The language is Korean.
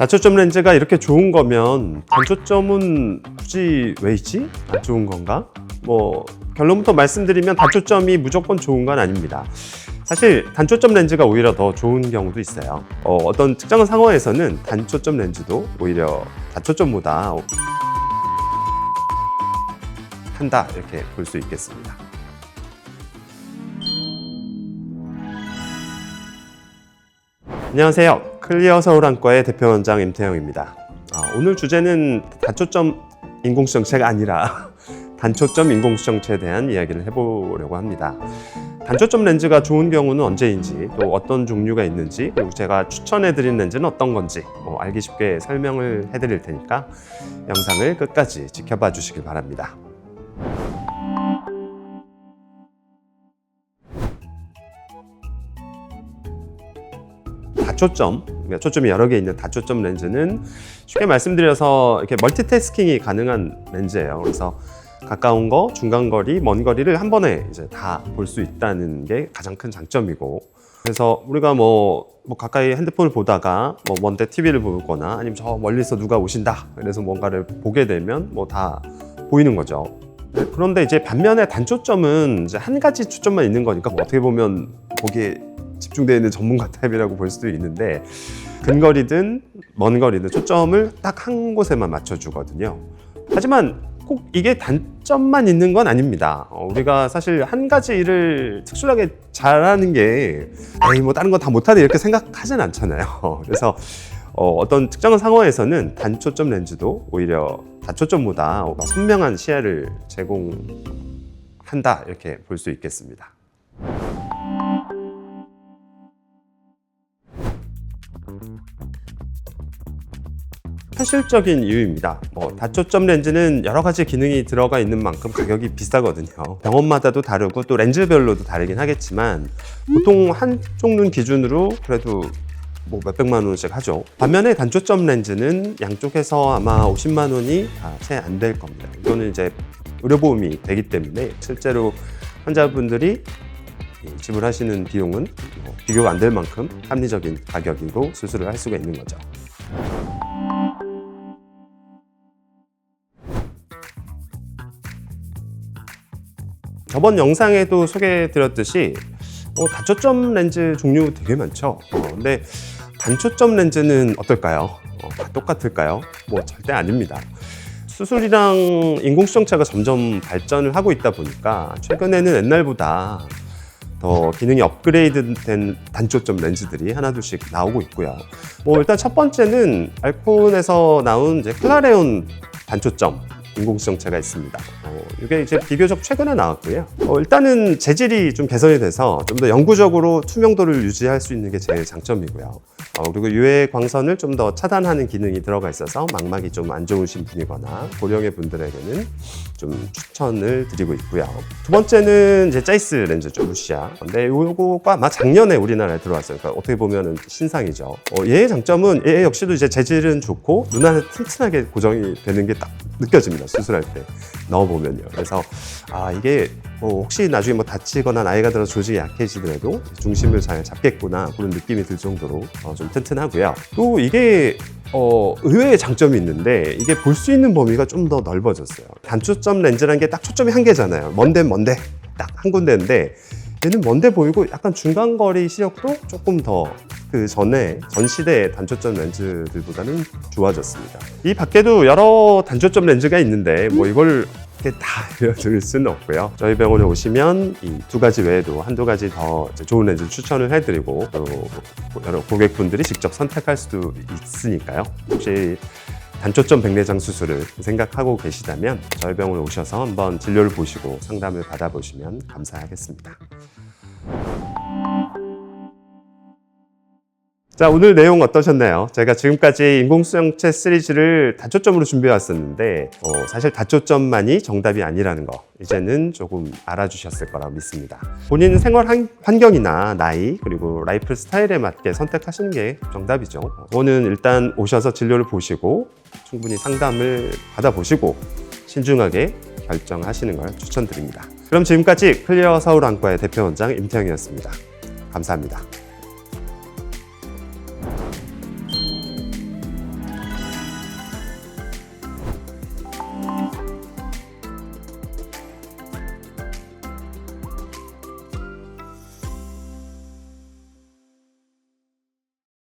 다초점 렌즈가 이렇게 좋은 거면 단초점은 굳이 왜 있지? 안 좋은 건가? 뭐 결론부터 말씀드리면 단초점이 무조건 좋은 건 아닙니다. 사실 단초점 렌즈가 오히려 더 좋은 경우도 있어요. 어, 떤 특정 상황에서는 단초점 렌즈도 오히려 다초점보다 한다 이렇게 볼 수 있겠습니다. 안녕하세요. 클리어 서울안과의 대표원장 임태영입니다. 아, 오늘 주제는 다초점 인공수정체가 아니라 단초점 인공수정체에 대한 이야기를 해보려고 합니다. 단초점 렌즈가 좋은 경우는 언제인지 또 어떤 종류가 있는지 그리고 제가 추천해드린 렌즈는 어떤 건지 뭐 알기 쉽게 설명을 해드릴 테니까 영상을 끝까지 지켜봐 주시길 바랍니다. 다초점, 그러니까 초점이 여러 개 있는 다초점 렌즈는 쉽게 말씀드려서 이렇게 멀티태스킹이 가능한 렌즈예요. 그래서 가까운 거, 중간 거리, 먼 거리를 한 번에 이제 다 볼 수 있다는 게 가장 큰 장점이고. 그래서 우리가 뭐, 뭐 가까이 핸드폰을 보다가 뭐 먼데 TV를 보거나 아니면 저 멀리서 누가 오신다. 그래서 뭔가를 보게 되면 뭐 다 보이는 거죠. 네, 그런데 이제 반면에 단초점은 이제 한 가지 초점만 있는 거니까 뭐 어떻게 보면 거기에 집중되어 있는 전문가 타입이라고 볼 수도 있는데 근거리든 먼 거리든 초점을 딱 한 곳에만 맞춰주거든요. 하지만 꼭 이게 단점만 있는 건 아닙니다. 어, 우리가 사실 한 가지 일을 특출나게 잘하는 게 에이 뭐 다른 거다 못하네 이렇게 생각하진 않잖아요. 그래서 어, 어떤 특정한 상황에서는 단초점 렌즈도 오히려 다초점보다 선명한 시야를 제공한다 이렇게 볼 수 있겠습니다. 현실적인 이유입니다. 뭐 다초점 렌즈는 여러 가지 기능이 들어가 있는 만큼 가격이 비싸거든요. 병원마다도 다르고 또 렌즈별로도 다르긴 하겠지만 보통 한쪽 눈 기준으로 그래도 뭐 몇백만 원씩 하죠. 반면에 단초점 렌즈는 양쪽에서 아마 50만 원이 채 안 될 겁니다. 이거는 이제 의료보험이 되기 때문에 실제로 환자분들이 이 지불하시는 비용은 뭐 비교가 안 될 만큼 합리적인 가격이고 수술을 할 수가 있는 거죠. 저번 영상에도 소개해드렸듯이 어, 다초점 렌즈 종류 되게 많죠. 어, 근데 단초점 렌즈는 어떨까요? 어, 다 똑같을까요? 뭐 절대 아닙니다. 수술이랑 인공수정체가 점점 발전을 하고 있다 보니까 최근에는 옛날보다 더 기능이 업그레이드된 단초점 렌즈들이 하나둘씩 나오고 있고요. 뭐 일단 첫 번째는 알콘에서 나온 이제 클라레온 단초점 인공수정체가 있습니다. 어, 이게 이제 비교적 최근에 나왔고요. 어, 일단은 재질이 좀 개선이 돼서 좀 더 영구적으로 투명도를 유지할 수 있는 게 제일 장점이고요. 어, 그리고 유해 광선을 좀 더 차단하는 기능이 들어가 있어서 망막이 좀 안 좋으신 분이거나 고령의 분들에게는 좀 추천을 드리고 있고요. 두 번째는 이제 짜이스 렌즈죠, 루시아. 근데 요거가 아마 작년에 우리나라에 들어왔어요. 그러니까 어떻게 보면 신상이죠. 어, 얘의 장점은 얘 역시도 이제 재질은 좋고 눈 안에 튼튼하게 고정이 되는 게 딱 느껴집니다. 수술할 때 넣어보면요. 그래서 아 이게 뭐 혹시 나중에 뭐 다치거나 나이가 들어서 조직이 약해지더라도 중심을 잘 잡겠구나 그런 느낌이 들 정도로 어, 좀 튼튼하고요. 또 이게 어, 의외의 장점이 있는데 이게 볼 수 있는 범위가 좀 더 넓어졌어요. 단초점 렌즈라는 게 딱 초점이 한 개잖아요. 먼데 먼데 딱 한 군데인데 얘는 먼데 보이고 약간 중간 거리 시력도 조금 더 그 전에 전 시대의 단초점 렌즈들보다는 좋아졌습니다. 이 밖에도 여러 단초점 렌즈가 있는데 뭐 이걸 이렇게 다 알려드릴 수는 없고요. 저희 병원에 오시면 이 두 가지 외에도 한두 가지 더 좋은 렌즈 추천을 해드리고 또 여러 고객분들이 직접 선택할 수도 있으니까요. 혹시 단초점 백내장 수술을 생각하고 계시다면 저희 병원에 오셔서 한번 진료를 보시고 상담을 받아보시면 감사하겠습니다. 자, 오늘 내용 어떠셨나요? 제가 지금까지 인공수정체 시리즈를 다초점으로 준비해 왔었는데, 어, 사실 다초점만이 정답이 아니라는 거, 이제는 조금 알아주셨을 거라고 믿습니다. 본인 생활 환- 환경이나 나이, 그리고 라이프 스타일에 맞게 선택하시는 게 정답이죠. 오늘 일단 오셔서 진료를 보시고, 충분히 상담을 받아보시고, 신중하게 결정하시는 걸 추천드립니다. 그럼 지금까지 클리어 서울 안과의 대표 원장 임태영이었습니다. 감사합니다.